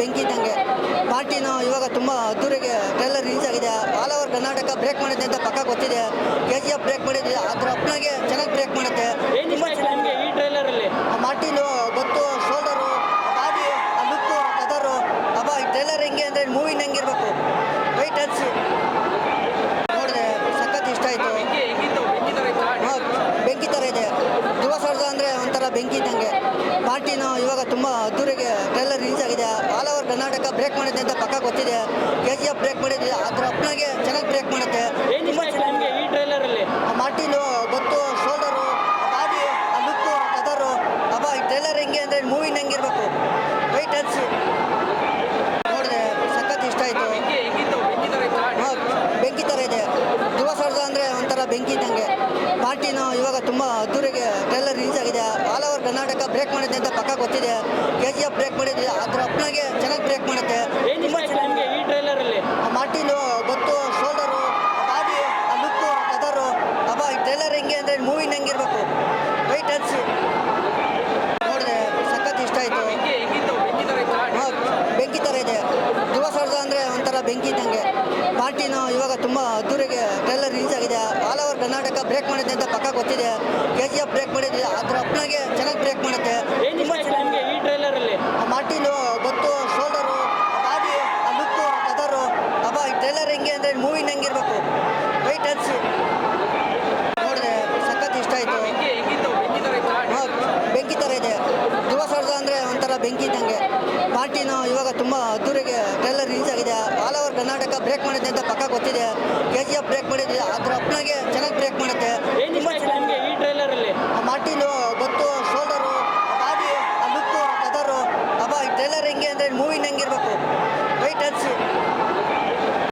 ಬೆಂಕಿ ಇದ್ದಂಗೆ ಪಾರ್ಟಿನ ಇವಾಗ ತುಂಬ ಅದ್ದೂರಿಗೆ ಟ್ರೈಲರ್ ರಿಲೀಸ್ ಆಗಿದೆ. ಆಲ್ ಓವರ್ ಕರ್ನಾಟಕ ಬ್ರೇಕ್ ಮಾಡಿದೆ ಅಂತ ಪಕ್ಕ ಗೊತ್ತಿದೆ. ಕೆ ಜಿ ಎಫ್ ಬ್ರೇಕ್ ಮಾಡಿದ್ರೆ ಅದ್ರ ಅಪ್ಪನಾಗೆ ಚೆನ್ನಾಗಿ ಬ್ರೇಕ್ ಮಾಡುತ್ತೆ ಏನ್ ಇಷ್ಟ ಆಯ್ತು ನಿಮ್ಗೆ ಈ ಟ್ರೈಲರ್ ಅಲ್ಲಿ ಆ ಮಾರ್ಟಿನು ಗೊತ್ತು ಶೋಲ್ಡರು ಬಾಡಿ ಆ ಲುಕ್ಕು ಕದರು ಅಬ್ಬ ಈ ಟ್ರೈಲರ್ ಹೆಂಗೆ ಅಂದರೆ ಮೂವಿನ ಹೆಂಗಿರ್ಬೇಕು ವೈಟ್ ಹಚ್ಚಿ ನೋಡಿದೆ ಸಖತ್ ಇಷ್ಟ ಆಯಿತು ಬೆಂಕಿ ಥರ ಇದೆ ಧ್ರುವ ಸರ್ಜಾ ಅಂದರೆ ಒಂಥರ ಬೆಂಕಿ ಇದ್ದಂಗೆ ಪಾರ್ಟಿನ ಇವಾಗ ತುಂಬ ಅದ್ದೂರಿಗೆ ಟ್ರೈಲರ್ ರಿಲೀಸ್ ಆಗಿದೆ. ಆಲ್ ಓವರ್ ಕರ್ನಾಟಕ ಬ್ರೇಕ್ ಮಾಡಿದೆ ಅಂತ ಪಕ್ಕ ಗೊತ್ತಿದೆ. ಕೆ ಜಿ ಎಫ್ ಬ್ರೇಕ್ ಮಾಡಿದೆ ಅದ್ರ ಅಪ್ಪನಾಗೆ ಚೆನ್ನಾಗಿ ಬ್ರೇಕ್ ಮಾಡುತ್ತೆ. ತುಂಬ ಚೆನ್ನಾಗಿ ಈ ಆ ಮಾರ್ಟಿನು ಗೊತ್ತು ಶೋಲ್ಡರು ಬಾಡಿ ಆ ಲುಕ್ಕು ಅದರು ಅಬ್ಬ ಈ ಟ್ರೈಲರ್ ಹೆಂಗೆ ಅಂದರೆ ಮೂವಿನ ಹೆಂಗಿರ್ಬೇಕು ವೈಟ್ ಹಚ್ಚಿ ನೋಡಿದೆ. ಸಖತ್ ಇಷ್ಟ ಆಯಿತು. ಬೆಂಕಿ ಥರ ಇದೆ. ಧ್ರುವ ಸರ್ಜಾ ಅಂದರೆ ಒಂಥರ ಬೆಂಕಿ ಇದ್ದಂಗೆ. ಪಾರ್ಟಿನ ಇವಾಗ ತುಂಬ ಅದ್ದೂರಿಗೆ ಟ್ರೈಲರ್ ರಿಲೀಸ್ ಆಗಿದೆ ಆಲ್ ಓವರ್ ಕರ್ನಾಟಕ ಬ್ರೇಕ್ ಮಾಡಿದೆ ಅಂತ ಪಕ್ಕ ಗೊತ್ತಿದೆ. ಕೆ ಜಿ ಎಫ್ ಬ್ರೇಕ್ ಮಾಡಿದ್ರೆ ಅದ್ರ ಅಪ್ಪನಾಗೆ ಚೆನ್ನಾಗಿ ಬ್ರೇಕ್ ಮಾಡುತ್ತೆ. ಇಷ್ಟ ಈ ಮಾರ್ಟಿನು ಗೊತ್ತು ಶೋಲ್ಡರು ಬಾಡಿ ಆ ಲುಕ್ಕು ಕದರು ಅಬ್ಬ ಈ ಟ್ರೈಲರ್ ಹೆಂಗೆ ಅಂದರೆ ಮೂವಿನ ಹೆಂಗಿರ್ಬೇಕು ವೈಟ್ ಹಚ್ಚಿ ನೋಡಿದೆ. ಸಖತ್ ಇಷ್ಟ ಆಯಿತು. ಬೆಂಕಿ ಥರ ಇದೆ. ಧ್ರುವ ಸರ್ಜಾ ಅಂದರೆ ಒಂಥರ ಬೆಂಕಿ ಇದ್ದಂಗೆ. ಪಾರ್ಟಿನ ಇವಾಗ ತುಂಬ ಅದ್ದೂರಿಗೆ ಟ್ರೈಲರ್ ರಿಲೀಸ್ ಆಗಿದೆ. ಆಲ್ ಓವರ್ ಕರ್ನಾಟಕ ಬ್ರೇಕ್ ಮಾಡುತ್ತೆ ಅಂತ ಪಕ್ಕ ಗೊತ್ತಿದೆ. ಕೆ ಜಿ ಎಫ್ ಬ್ರೇಕ್ ಮಾಡಿದ್ರೆ ಅದ್ರ ಅಪ್ಪನಾಗೆ ಚೆನ್ನಾಗಿ ಬ್ರೇಕ್ ಮಾಡುತ್ತೆ ಈ ಆ ಮಾರ್ಟಿನು ಗೊತ್ತು ಶೋಲ್ಡರು ಬಾಡಿ ಆ ಲುಕ್ಕು ಕದರು ಅಬ್ಬ ಈ ಟ್ರೈಲರ್ ಹೆಂಗೆ ಅಂದರೆ ಮೂವಿನ ಹೆಂಗಿರ್ಬೇಕು ವೈಟ್ ಹಚ್ಚಿ ನೋಡಿದೆ. ಸಖತ್ ಇಷ್ಟ ಆಯಿತು. ಬೆಂಕಿ ಥರ ಇದೆ. ಧ್ರುವ ಸರ್ಜಾ ಅಂದರೆ ಒಂಥರ ಬೆಂಕಿ ಇದ್ದಂಗೆ ಪಾರ್ಟಿನ ಇವಾಗ ತುಂಬ ಅದ್ದೂರಿಗೆ ಟ್ರೈಲರ್ ರಿಲೀಸ್ ಆಗಿದೆ. ಕರ್ನಾಟಕ ಬ್ರೇಕ್ ಮಾಡಿದೆ ಅಂತ ಪಕ್ಕ ಗೊತ್ತಿದೆ. ಕೆ ಜಿ ಎಫ್ ಬ್ರೇಕ್ ಮಾಡಿದೆ ಅದ್ರ ಅಪ್ಪನಾಗೆ